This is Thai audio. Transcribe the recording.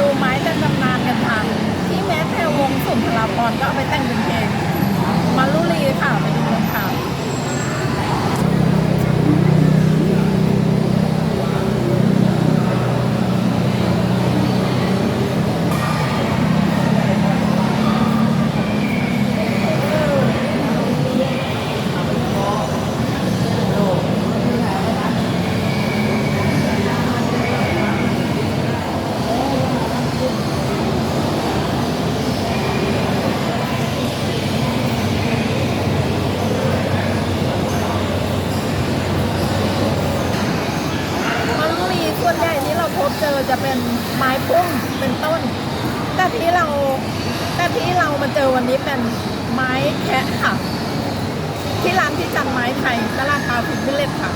ดูไม้แต่ตำนานกันค่ะที่แม้แต่วงสุนทรภรก็เอาไปแต่งเป็นเพลงมารุลีค่ะไปดูกันค่ะ มะลุรีส่ วนใหญ่ที่เราพบเจอจะเป็นไม้พุ่มเป็นต้น แต่ที่เราแต่ที่เรามาเจอวันนี้เป็นไม้แคะค่ะ ที่ร้านที่จันไม้ไทยตลาดพาผิดวิเลจค่ะ